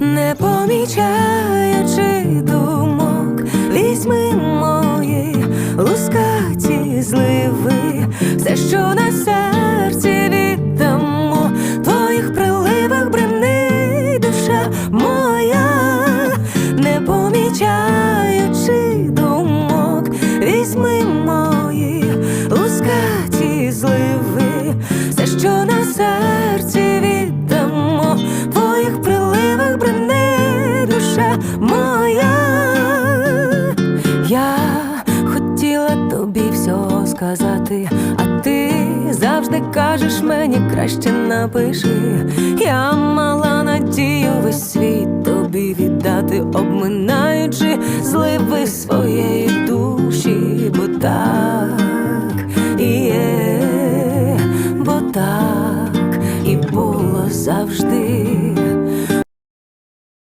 не помічаючи думок, візьми мої лускаті зливи, все, що на серці віддамо, твоїх приливах бренить душа моя, не помічаючи думок, візьми мої лускаті зливи, все, що на серці моя. Я хотіла тобі всього сказати, а ти завжди кажеш мені краще напиши. Я мала надію весь світ тобі віддати, обминаючи зливи своєї душі, бо так і є, бо так і було завжди.